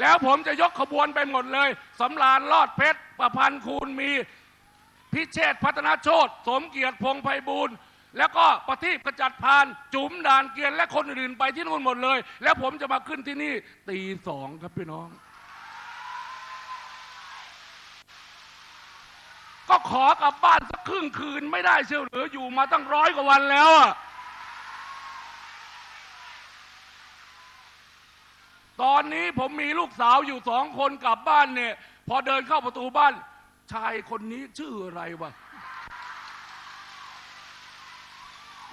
แล้วผมจะยกขบวนไปหมดเลยสำราญรอดเพชร ประพันธ์คูณมี พิเชษพัฒนาโชตสมเกียรติพงไพบูลย์แล้วก็ประทีปกระจัดพาน จุ๋มด่านเกียรตและคนอื่นๆไปที่นู่นหมดเลย แล้วผมจะมาขึ้นที่นี่ตีสองครับพี่น้อง ก็ขอกลับบ้านสักครึ่งคืนไม่ได้เชียวหรืออยู่มาตั้งร้อยกว่าวันแล้วอะ ตอนนี้ผมมีลูกสาวอยู่สองคนกลับบ้านเนี่ย พอเดินเข้าประตูบ้าน ชายคนนี้ชื่ออะไรวะ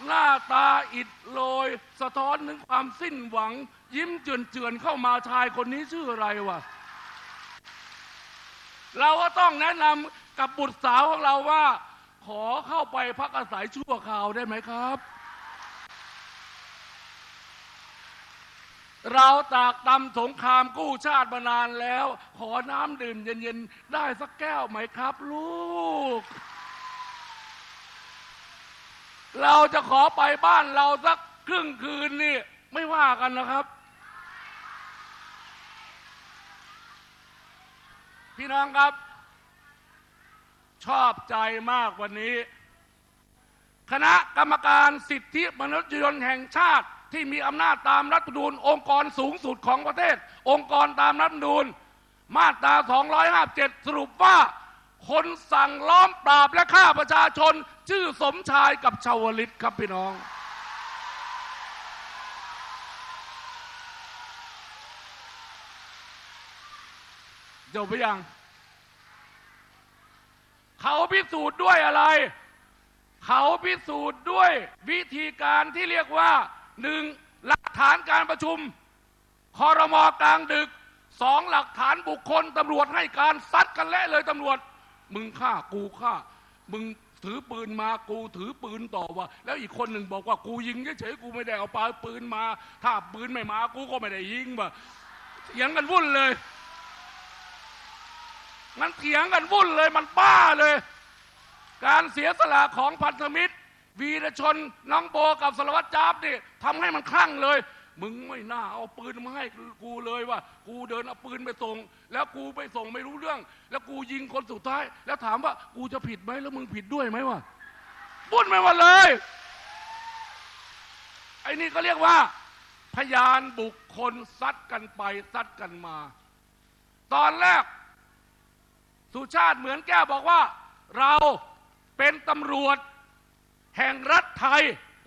หน้าตาอิดโรย สะท้อนถึงความสิ้นหวัง ยิ้มเจือนๆเข้ามาชายคนนี้ชื่ออะไรวะเราก็ต้องแนะนำกับบุตรสาวของเราว่า ขอเข้าไปพักอาศัยชั่วคราวได้ไหมครับ เราตากตำสงครามกู้ชาติมานานแล้ว ขอน้ำดื่มเย็นๆ ได้สักแก้วไหมครับ ลูก เราจะขอไปบ้านเราสักครึ่งคืนนี่ ไม่ว่ากันนะครับ พี่น้องครับ ชอบใจมากวันนี้ คณะกรรมการสิทธิมนุษยชนแห่งชาติ ที่มีอำนาจตามรัฐธรรมนูญองค์กรสูงสุดของประเทศ องค์กรตามรัฐธรรมนูญมาตรา 257 สรุปว่า คนสั่งล้อมปราบและฆ่าประชาชน ชื่อสมชายกับชาวลิตครับพี่น้อง จบไปยัง เขาพิสูจน์ด้วยอะไร เขาพิสูจน์ด้วยวิธีการที่เรียกว่า หนึ่งหลักฐานการประชุมคอรมอกลางดึกสองหลักฐานบุคคลตำรวจให้การซัดกันและเลยตำรวจ มึงฆ่ากูฆ่า มึงถือปืนมากูถือปืนต่อว่า แล้วอีกคนหนึ่งบอกว่ากูยิงเฉยๆกูไม่ได้เอาปาปืนมา ถ้าปืนไม่มากูก็ไม่ได้ยิงว่ะเถียงกันวุ่นเลย มันเถียงกันวุ่นเลยมันบ้าเลย การเสียสละของพันธมิตร วีรชนน้องโบกับสารวัตรจ้าบนี่ทำให้มันคลั่งเลย มึงไม่น่าเอาปืนมาให้กูเลยว่า กูเดินเอาปืนไปส่ง แล้วกูไปส่งไม่รู้เรื่อง แล้วกูยิงคนสุดท้าย แล้วถามว่ากูจะผิดไหมแล้วมึงผิดด้วยไหมวะบุญไม่ว่าเลยไอ้นี่ก็เรียกว่า พยานบุคคลซัดกันไปซัดกันมา ตอนแรก สุชาติเหมือนแก้วบอกว่า เราเป็นตำรวจ แห่งรัฐไทย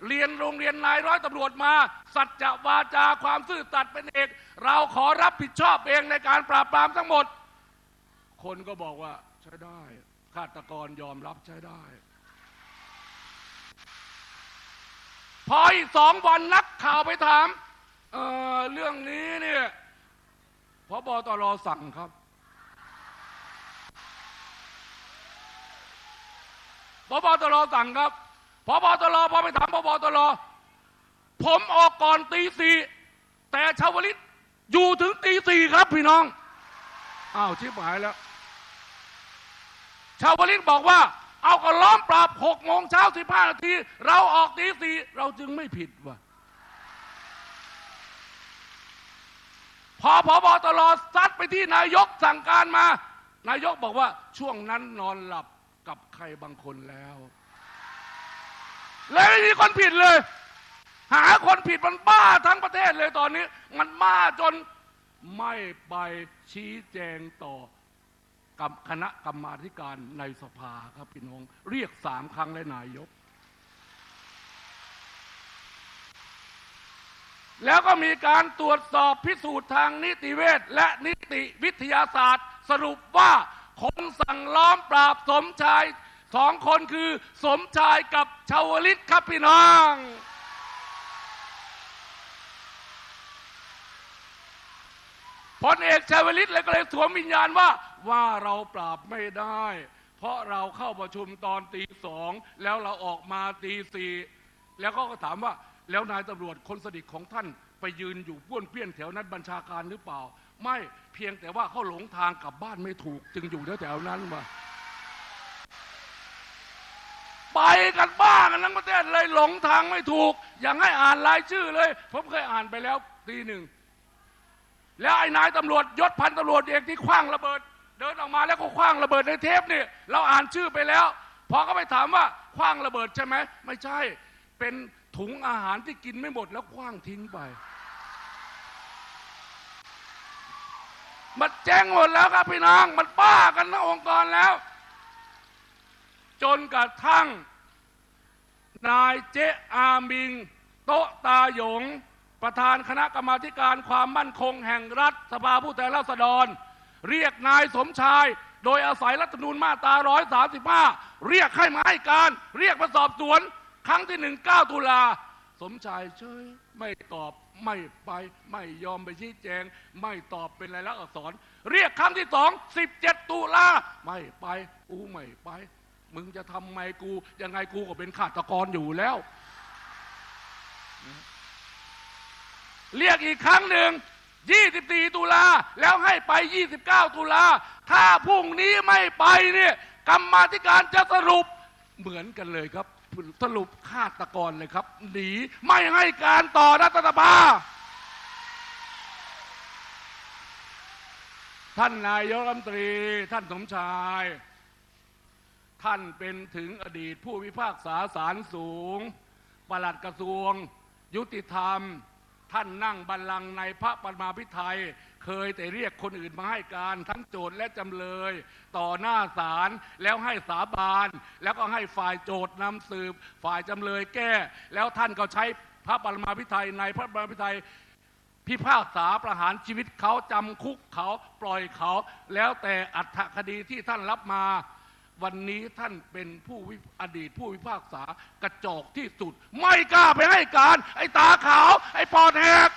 เรียนโรงเรียนนายร้อยตำรวจมา สัจจะวาจาความซื่อสัตย์เป็นเอก เราขอรับผิดชอบเองในการปราบปรามทั้งหมด คนก็บอกว่าใช้ได้ฆาตกรยอมรับใช้ได้ พออีกสองวันนักข่าวไปถามเออเรื่องนี้เนี่ยพบตรสั่งครับพบตรสั่งครับ พบตรพอไปถามพบตรผมออกก่อนตีสี่แต่ชาวลิตอยู่ถึงตีสี่ครับพี่น้องอ้าวชิบหายแล้ว ชาวลิตบอกว่า เอาก็ล้อมปราบหกโมงเช้าสิบห้านาที เราออกตีสี่เราจึงไม่ผิดว่ะพอพบตรซัดไปที่นายกสั่งการมา นายกบอกว่าช่วงนั้นนอนหลับกับใครบางคนแล้ว เลยไม่มีคนผิดเลย หาคนผิดมันบ้าทั้งประเทศเลยตอนนี้ มันบ้าจนไม่ไปชี้แจงต่อกับคณะกรรมาธิการในสภาครับพี่น้อง เรียกสามครั้งและนายก แล้วก็มีการตรวจสอบพิสูจน์ทางนิติเวชและนิติวิทยาศาสตร์ สรุปว่าคนสั่งล้อมปราบสมชาย สองคนคือสมชายกับชาวลิตครับพี่น้องพลเอกชาวลิตเลยก็เลยสวมวิญญาณว่าว่าเราปราบไม่ได้ เพราะเราเข้าประชุมตอนตีสองแล้วเราออกมาตีสี่แล้วก็ถามว่าแล้วนายตำรวจคนสนิทของท่านไปยืนอยู่ป้วนเปี้ยนแถวนั้นบัญชาการหรือเปล่า ไม่เพียงแต่ว่าเขาหลงทางกลับบ้านไม่ถูก จึงอยู่แถวๆนั้นมา ไปกันบ้ากันทั้งประเทศเลยหลงทางไม่ถูก อย่างให้อ่านรายชื่อเลย ผมเคยอ่านไปแล้วทีหนึ่ง แล้วไอ้นายตำรวจยศพันตำรวจเอกที่คว้างระเบิด เดินออกมาแล้วก็คว้างระเบิดในเทปนี่เราอ่านชื่อไปแล้วพอเขาไปถามว่าคว้างระเบิดใช่ไหมไม่ใช่ เป็นถุงอาหารที่กินไม่หมดแล้วคว้างทิ้งไปมันแจ้งหมดแล้วครับพี่น้อง มันบ้ากันทั้งองค์กรแล้ว จนกระทั่ง นายเจอามิง โตตาหยง ประธานคณะกรรมาการความมั่นคงแห่งรัฐสภาผู้แทนราษฎร เรียกนายสมชาย โดยอาศัยรัฐธรรมนูญมาตรา 135 เรียกให้มาให้การ เรียกมาสอบสวน ครั้งที่หนึ่งเก้าตุลา สมชายเฉยไม่ตอบไม่ไปไม่ยอมไปชี้แจง ไม่ตอบเป็นลายลักษณ์อักษร เรียกครั้งที่สองสิบเจ็ดตุลาไม่ไปกูไม่ไป มึงจะทำไมกู ยังไงกูก็เป็นฆาตกรอยู่แล้ว เรียกอีกครั้งหนึ่ง 24 ตุลาแล้วให้ไป 29 ตุลา ถ้าพรุ่งนี้ไม่ไปเนี่ยกรรมาธิการจะสรุปเหมือนกันเลยครับ สรุปฆาตกรเลยครับ หนีไม่ให้การต่อรัฐสภาท่านนายกรัฐมนตรี ท่านสมชาย ท่านเป็นถึงอดีตผู้พิพากษาศาลสูง ปลัดกระทรวง ยุติธรรม ท่านนั่งบัลลังก์ในพระปรมาภิไธยเคยแต่เรียกคนอื่นมาให้การทั้งโจทย์และจำเลย ต่อหน้าศาลแล้วให้สาบานแล้วก็ให้ฝ่ายโจทย์นำสืบ ฝ่ายจำเลยแก้ แล้วท่านก็ใช้พระปรมาภิไธยในพระปรมาภิไธยพิพากษาประหารชีวิตเขาจำคุกเขาปล่อยเขา แล้วแต่อัตคดีที่ท่านรับมา วันนี้ท่านเป็นผู้อดีตผู้พิพากษากระจอกที่สุด ไม่กล้าไปให้การ ไอ้ตาขาว ไอ้ปอดแหก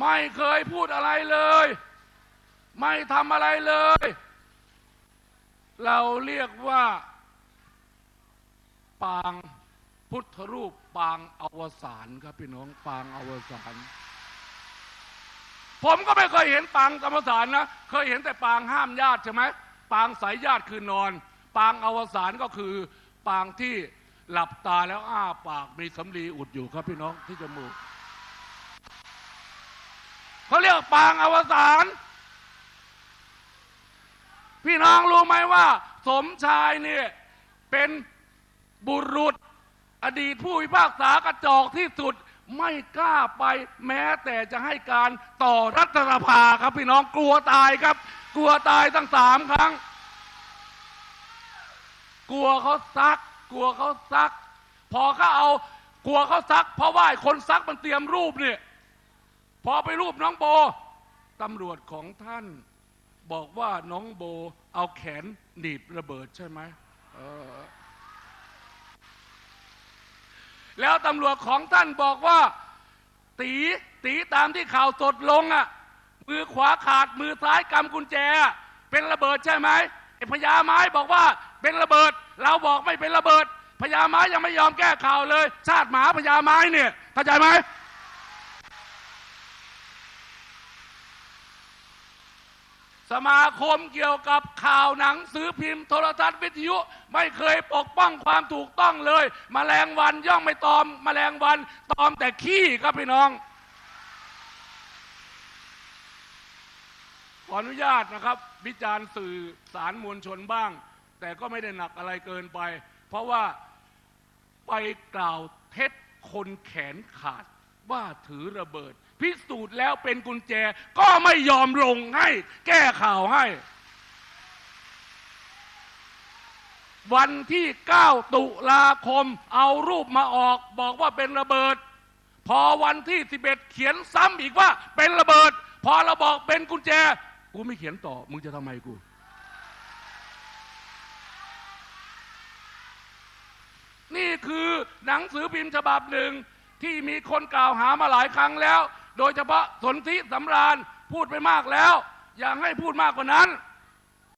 ไม่เคยพูดอะไรเลย ไม่ทำอะไรเลย เราเรียกว่า ปางพุทธรูปปางอวสานครับพี่น้องปางอวสาน ผมก็ไม่เคยเห็นปางอวสานนะ เคยเห็นแต่ปางห้ามญาติใช่ไหมปางสายญาติคือนอน ปางอวสานก็คือปางที่หลับตาแล้วอ้าปากมีสำลีอุดอยู่ครับพี่น้องที่จมูกเขาเรียกปางอวสานพี่น้องรู้ไหมว่า สมชายเนี่ยเป็นบุรุษอดีตผู้พิพากษากระจอกที่สุด ไม่กล้าไปแม้แต่จะให้การต่อรัฐสภาครับพี่น้องกลัวตายครับ กลัวตายตั้งสามครั้ง กลัวเขาซัก กลัวเขาซัก พอเขาเอา กลัวเขาซัก เพราะว่าคนซักมันเตรียมรูปเนี่ยพอไปรูปน้องโบตำรวจของท่าน บอกว่าน้องโบเอาแขนหนีบระเบิดใช่ไหมเออ แล้วตำรวจของท่านบอกว่า ตีตีตามที่ข่าวสดลงอะมือขวาขาดมือซ้ายกำกุญแจ เป็นระเบิดใช่ไหมพญาไม้บอกว่าเป็นระเบิด เราบอกไม่เป็นระเบิดพญาไม้ยังไม่ยอมแก้ข่าวเลย ชาติหมาพญาไม้เนี่ยเข้าใจไหม สมาคมเกี่ยวกับข่าวหนังสือพิมพ์โทรทัศน์วิทยุไม่เคยปกป้องความถูกต้องเลยมแมลงวันย่องไม่ตอมมแมลงวันตอมแต่ขี้ครับพี่น้อง ขออนุญาตนะครับ วิจารณ์สื่อสารมวลชนบ้าง แต่ก็ไม่ได้หนักอะไรเกินไป เพราะว่าไปกล่าวเท็จคนแขนขาด ว่าถือระเบิด พิสูจน์แล้วเป็นกุญแจก็ไม่ยอมลงให้ แก้ข่าวให้ วันที่ 9 ตุลาคมเอารูปมาออกบอกว่าเป็นระเบิด พอวันที่ 11 เขียนซ้ำอีกว่าเป็นระเบิด พอเราบอกเป็นกุญแจ กูไม่เขียนต่อ มึงจะทำไมกูนี่คือหนังสือพิมพ์ฉบับหนึ่ง ที่มีคนกล่าวหามาหลายครั้งแล้ว โดยเฉพาะสนธิสำราญพูดไปมากแล้ว อย่าให้พูดมากกว่านั้น